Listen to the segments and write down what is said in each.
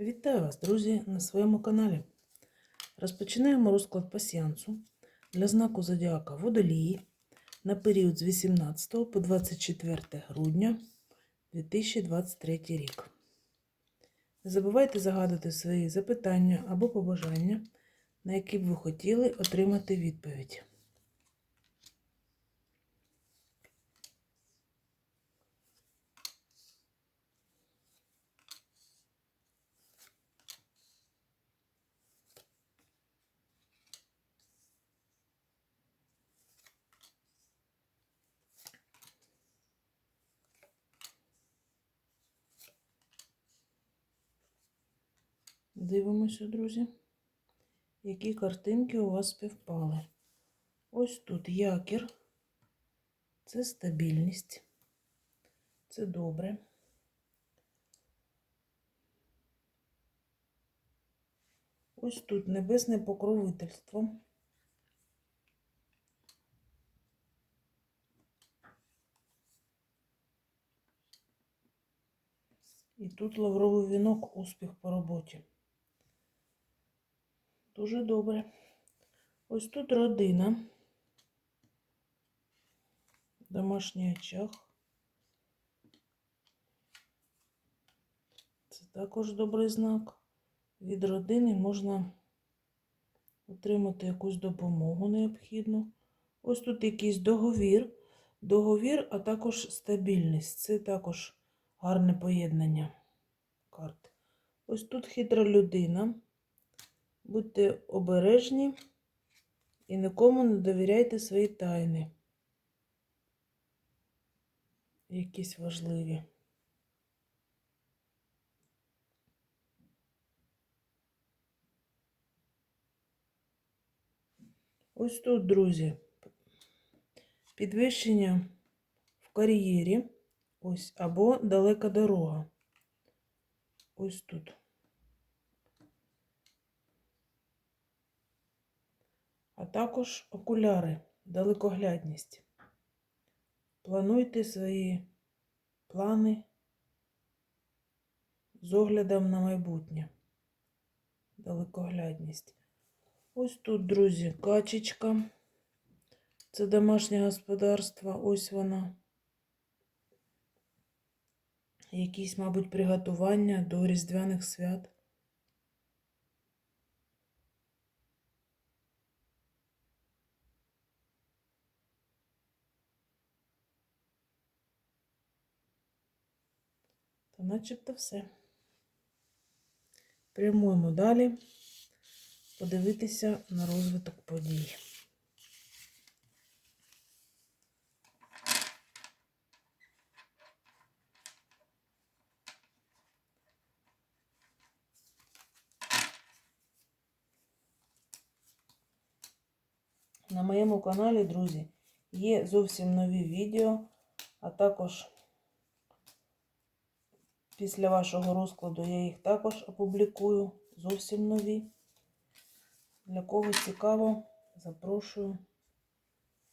Вітаю вас, друзі, на своєму каналі. Розпочинаємо розклад пасіянсу для знаку Зодіака Водолії на період з 18 по 24 грудня 2023 рік. Не забувайте загадувати свої запитання або побажання, на які б ви хотіли отримати відповідь. Дивимося, друзі, які картинки у вас співпали. Ось тут якір, це стабільність, це добре. Ось тут небесне покровительство. І тут лавровий вінок, успіх по роботі. Дуже добре. Ось тут родина. Домашній очаг. Це також добрий знак. Від родини можна отримати якусь допомогу необхідну. Ось тут якийсь договір. Договір, а також стабільність. Це також гарне поєднання карт. Ось тут хитра людина. Будьте обережні і нікому не довіряйте свої тайни. Якісь важливі. Ось тут, друзі, підвищення в кар'єрі, ось, або далека дорога. Ось тут. А також окуляри, далекоглядність. Плануйте свої плани з оглядом на майбутнє. Далекоглядність. Ось тут, друзі, качечка. Це домашнє господарство, ось вона. Якісь, мабуть, приготування до Різдвяних свят. Та начебто все. Прямуємо далі подивитися на розвиток подій. На моєму каналі, друзі, є зовсім нові відео, а також Після вашого розкладу я їх також опублікую. Зовсім нові. Для кого цікаво, запрошую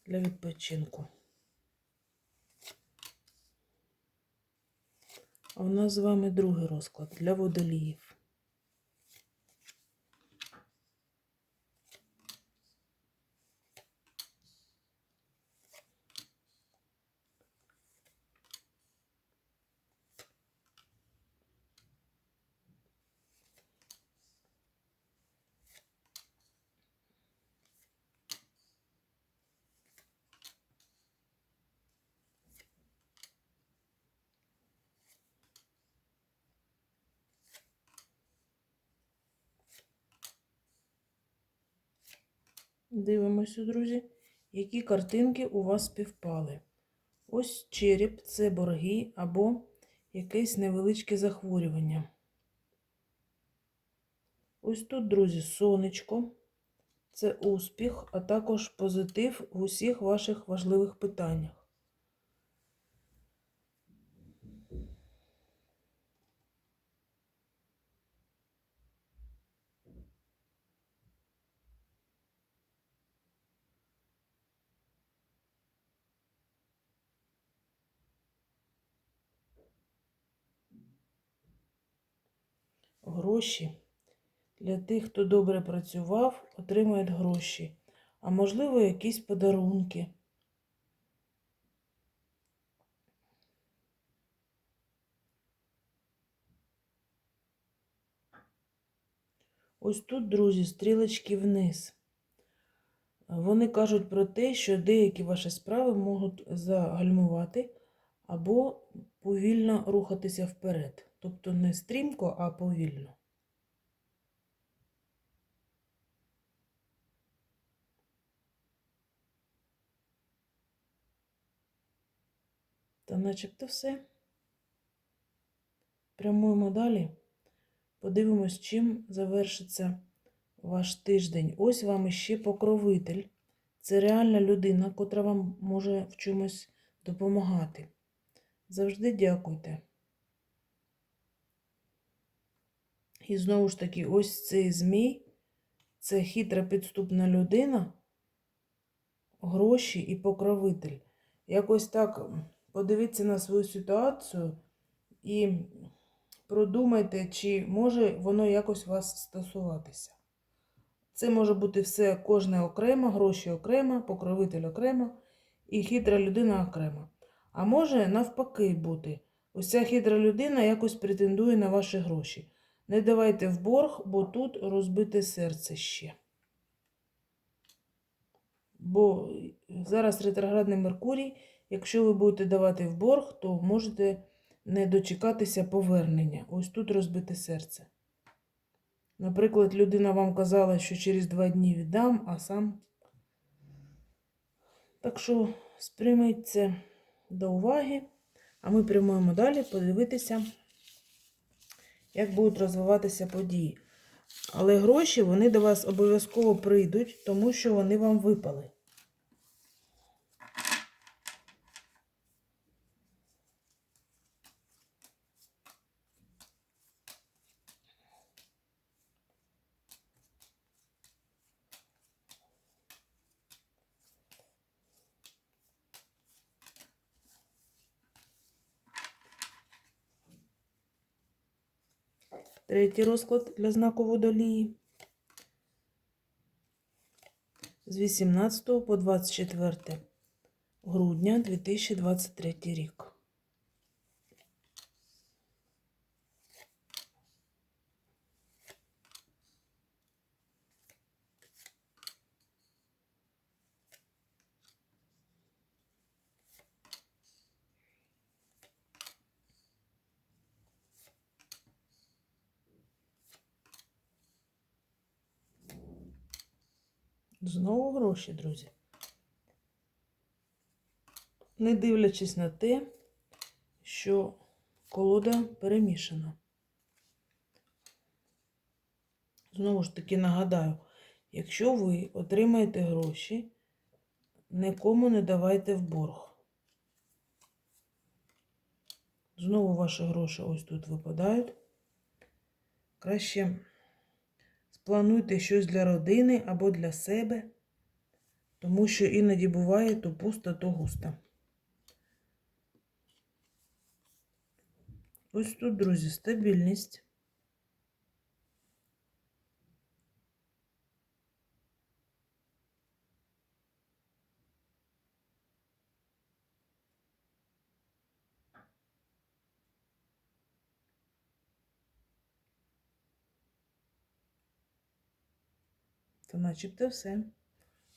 для відпочинку. А в нас з вами другий розклад для водоліїв. Дивимося, друзі, які картинки у вас співпали. Ось череп це борги або якесь невеличке захворювання. Ось тут, друзі, сонечко. Це успіх, а також позитив в усіх ваших важливих питаннях. гроші. Для тих, хто добре працював, отримають гроші, а можливо, якісь подарунки. Ось тут, друзі, стрілочки вниз. Вони кажуть про те, що деякі ваші справи можуть загальмувати або повільно рухатися вперед. Тобто не стрімко, а повільно. Та начебто все. Прямуємо далі. Подивимось, чим завершиться ваш тиждень. Ось вам іще покровитель. Це реальна людина, котра вам може в чомусь допомагати. Завжди дякуйте. І знову ж таки, ось цей змій це хитра підступна людина, гроші і покровитель. Якось так подивіться на свою ситуацію і продумайте, чи може воно якось вас стосуватися. Це може бути все кожне окремо, гроші окремо, покровитель окремо і хитра людина окремо. А може навпаки бути. Ось ця хитра людина якось претендує на ваші гроші. Не давайте в борг, бо тут розбите серце ще. Бо зараз ретроградний Меркурій, якщо ви будете давати в борг, то можете не дочекатися повернення. Ось тут розбите серце. Наприклад, людина вам казала, що через два дні віддам, а сам. Так що сприйміть це до уваги, а ми прямуємо далі подивитися, як будуть розвиватися події. Але гроші вони до вас обов'язково прийдуть, тому що вони вам випали. Третій розклад для знаку водолії. З 18 по 24 грудня 2023 рік. Знову гроші, друзі. Не дивлячись на те, що колода перемішана. Знову ж таки нагадаю, якщо ви отримаєте гроші, нікому не давайте в борг. Знову ваші гроші ось тут випадають. Краще Плануйте щось для родини або для себе, тому що іноді буває то пусто, то густо. Ось тут, друзі, стабільність. То начебто все.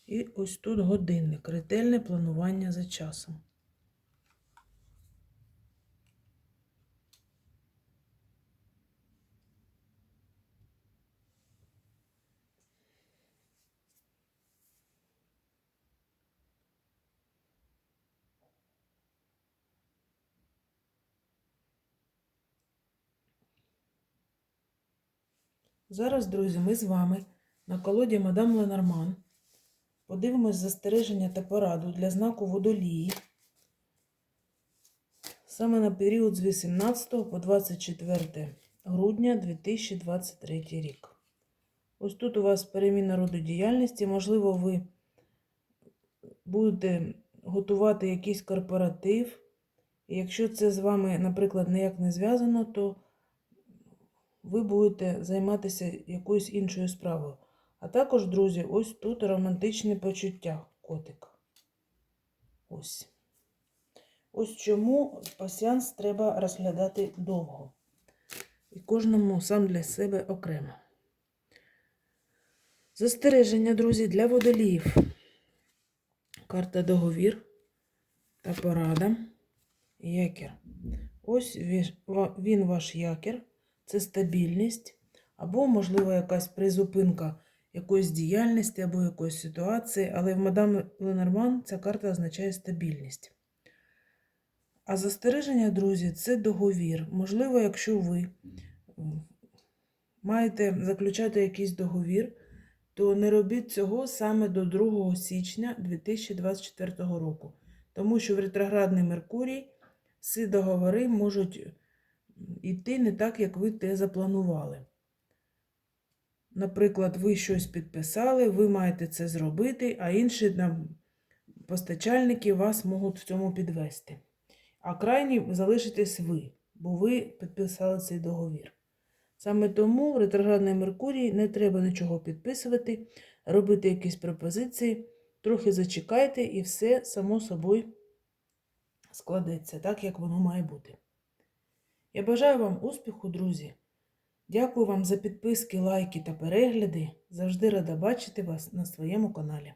І ось тут годинник, ретельне планування за часом. Зараз, друзі, ми з вами на колоді мадам Ленорман. Подивимось застереження та пораду для знаку водолії. Саме на період з 18 по 24 грудня 2023 рік. Ось тут у вас переміна роду діяльності. Можливо, ви будете готувати якийсь корпоратив. І якщо це з вами, наприклад, ніяк не зв'язано, то ви будете займатися якоюсь іншою справою. А також, друзі, ось тут романтичне почуття котика. Ось. Ось чому пасіанс треба розглядати довго. І кожному сам для себе окремо. Застереження, друзі, для водоліїв. Карта договір та порада. Якір. Ось він ваш якір. Це стабільність, або, можливо, якась призупинка якоїсь діяльності або якоїсь ситуації, але в мадам Ленорман ця карта означає стабільність. А застереження, друзі, це договір. Можливо, якщо ви маєте заключати якийсь договір, то не робіть цього саме до 2 січня 2024 року. Тому що в ретроградний Меркурій всі договори можуть йти не так, як ви те запланували. Наприклад, ви щось підписали, ви маєте це зробити, а інші постачальники вас можуть в цьому підвести. А крайні залишитесь ви, бо ви підписали цей договір. Саме тому в ретроградний Меркурій не треба нічого підписувати, робити якісь пропозиції, трохи зачекайте і все само собою складеться так, як воно має бути. Я бажаю вам успіху, друзі. Дякую вам за підписки, лайки та перегляди. Завжди рада бачити вас на своєму каналі.